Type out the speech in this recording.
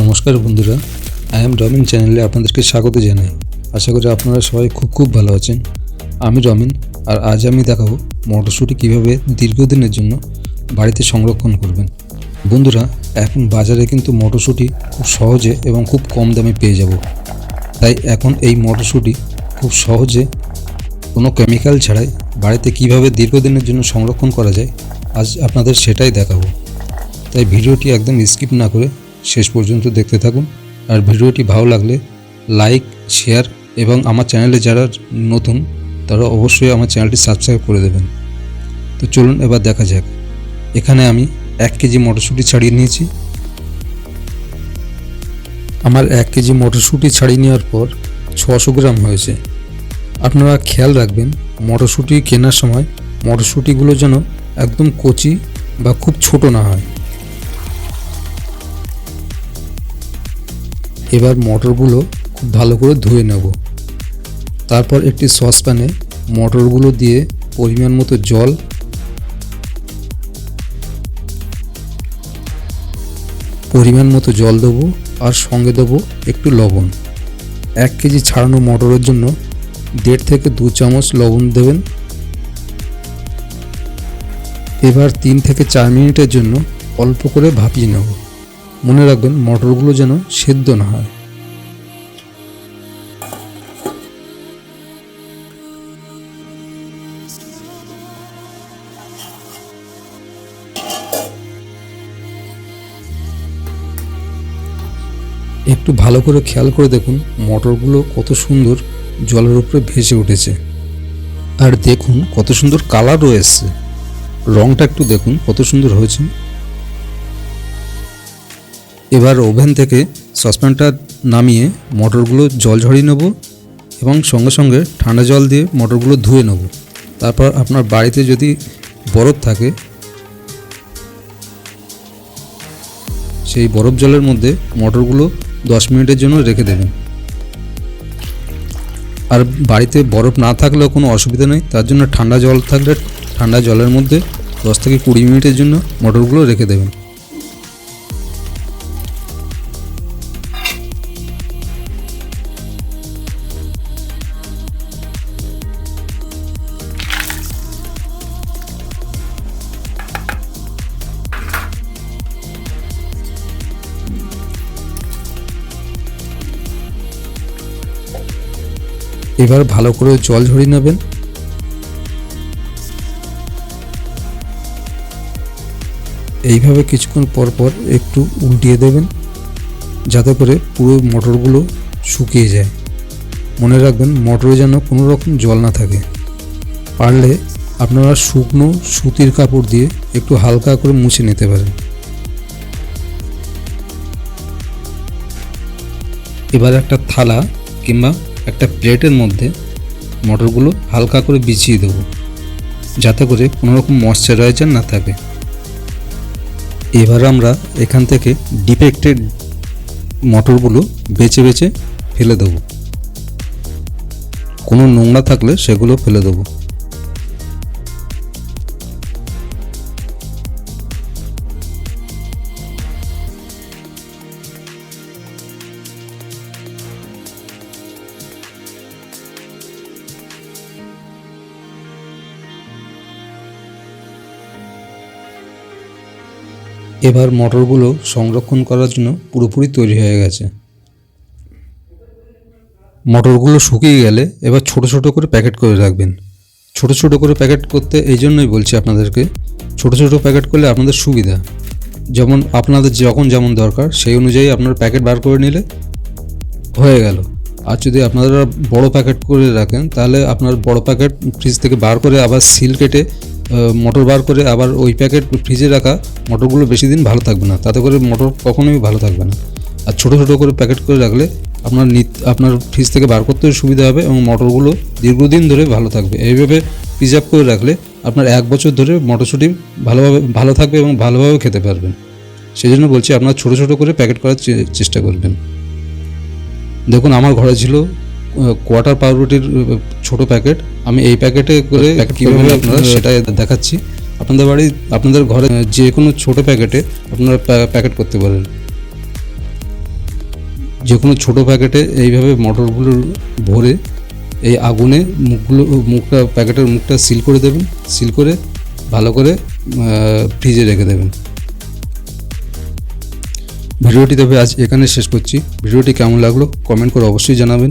নমস্কার বন্ধুরা। I am রমিন চ্যানেলে আপনাদেরকে স্বাগত জানাই। আশা করি আপনারা সবাই খুব খুব ভালো আছেন। আমি রমিন, আর আজ আমি দেখাবো মটরশুঁটি কীভাবে দীর্ঘদিনের জন্য বাড়িতে সংরক্ষণ করবেন। বন্ধুরা, এখন বাজারে কিন্তু মটরশুঁটি খুব সহজে এবং খুব কম দামে পেয়ে যাব। তাই এখন এই মটরশুঁটি খুব সহজে কোনো কেমিক্যাল ছাড়াই বাড়িতে কীভাবে দীর্ঘদিনের জন্য সংরক্ষণ করা যায়, আজ আপনাদের সেটাই দেখাবো। তাই ভিডিওটি একদম স্কিপ না করে শেষ পর্যন্ত দেখতে থাকুন। আর ভিডিওটি ভালো লাগলে লাইক, শেয়ার এবং আমার চ্যানেলে যারা নতুন, তারা অবশ্যই আমার চ্যানেলটি সাবস্ক্রাইব করে দেবেন। তো চলুন এবার দেখা যাক। এখানে আমি এক কেজি মটরশুঁটি ছাড়িয়ে নিয়েছি। আমার এক কেজি মটরশুঁটি ছাড়িয়ে নেওয়ার পর ছশো গ্রাম হয়েছে। আপনারা খেয়াল রাখবেন, মটরশুঁটি কেনার সময় মটরশুঁটিগুলো যেন একদম কচি বা খুব ছোট না হয়। এবার মটরগুলো খুব ভালো করে ধুয়ে নেব। তারপর একটি সসপ্যানে মটরগুলো দিয়ে পরিমাণ মতো জল পরিমাণ মতো জল দেবো আর সঙ্গে দেবো একটু লবণ। এক কেজি ছাড়ানো মটরের জন্য দেড় থেকে দু চামচ লবণ দেবেন। এবার তিন থেকে চার মিনিটের জন্য অল্প করে ভাপিয়ে নেব। মনে রাখবেন, মটরগুলো যেন সেদ্ধ না হয়। একটু ভালো করে খেয়াল করে দেখুন, মটরগুলো কত সুন্দর জলের উপরে ভেসে উঠেছে। আর দেখুন কত সুন্দর কালারও এসছে রংটা একটু দেখুন, কত সুন্দর হয়েছে। এবার ওভেন থেকে সসপ্যানটা নামিয়ে মটরগুলো জল ঝরিয়ে নেব এবং সঙ্গে সঙ্গে ঠান্ডা জল দিয়ে মটরগুলো ধুয়ে নেব। তারপর আপনার বাড়িতে যদি বরফ থাকে, সেই বরফ জলের মধ্যে মটরগুলো দশ মিনিটের জন্য রেখে দেবেন। আর বাড়িতে বরফ না থাকলেও কোনো অসুবিধা নেই, তার জন্য ঠান্ডা জল থাকলে ঠান্ডা জলের মধ্যে দশ থেকে কুড়ি মিনিটের জন্য মটরগুলো রেখে দেবেন। এবার ভালো করে জল ঝরিয়ে নেবেন। এইভাবে কিছুক্ষণ পর পর একটু উল্টিয়ে দেবেন, যাতে করে পুরো মটরগুলো শুকিয়ে যায়। মনে রাখবেন, মটরে যেন কোনো রকম জল না থাকে। পারলে আপনারা শুকনো সুতির কাপড় দিয়ে একটু হালকা করে মুছে নিতে পারেন। এবার একটা থালা কিংবা একটা প্লেটের মধ্যে মটরগুলো হালকা করে বিছিয়ে দেবো, যাতে করে কোনো রকম ময়শ্চারাইজার না থাকে। এবার আমরা এখান থেকে ডিফেক্টেড মটরগুলো বেছে বেছে ফেলে দেবো। কোনো নোংরা থাকলে সেগুলো ফেলে দেবো। এবার মটরগুলো সংরক্ষণ করার জন্য পুরোপুরি তৈরি হয়ে গেছে। মটরগুলো শুকিয়ে গেলে এবার ছোট ছোট করে প্যাকেট করে রাখবেন। ছোট ছোট করে প্যাকেট করতে এই জন্যই বলছি আপনাদেরকে, ছোট ছোট প্যাকেট করলে আপনাদের সুবিধা। যেমন আপনাদের যখন যেমন দরকার, সেই অনুযায়ী আপনার প্যাকেট বার করে নিলে হয়ে গেল। আর যদি আপনারা বড় প্যাকেট করে রাখেন, তাহলে আপনার বড় প্যাকেট ফ্রিজ থেকে বার করে আবার সিল কেটে মোটর বার করে আবার ওই প্যাকেট ফ্রিজে রাখা মোটরগুলো বেশি দিন ভালো থাকবে না। তাতে করে মোটর কখনোই ভালো থাকবে না। আর ছোটো ছোটো করে প্যাকেট করে রাখলে আপনার আপনার ফ্রিজ থেকে বার করতেও সুবিধা হবে এবং মোটরগুলো দীর্ঘদিন ধরে ভালো থাকবে। এইভাবে প্রিজার্ভ করে রাখলে আপনার এক বছর ধরে মটরশুঁটি ভালোভাবে, ভালো থাকবে এবং ভালোভাবে খেতে পারবেন। সেই জন্য বলছি আপনার ছোটো ছোটো করে প্যাকেট করার চেষ্টা করবেন। দেখুন, আমার ঘরে ছিল কোয়ার্টার পাউরুটির ছোট প্যাকেট। আমি এই প্যাকেটে করে কীভাবে আপনারা সেটা দেখাচ্ছি। আপনাদের বাড়ি আপনাদের ঘরে যে কোনো ছোট প্যাকেটে আপনারা প্যা- প্যাকেট করতে পারেন। যে কোনো ছোটো প্যাকেটে এইভাবে মটরগুলো ভরে এই আগুনে মুখগুলো মুখটা প্যাকেটের মুখটা সিল করে দেবেন। সিল করে ভালো করে ফ্রিজে রেখে দেবেন। ভিডিওটি তবে আজ এখানে শেষ করছি। ভিডিওটি কেমন লাগল কমেন্ট করে অবশ্যই জানাবেন।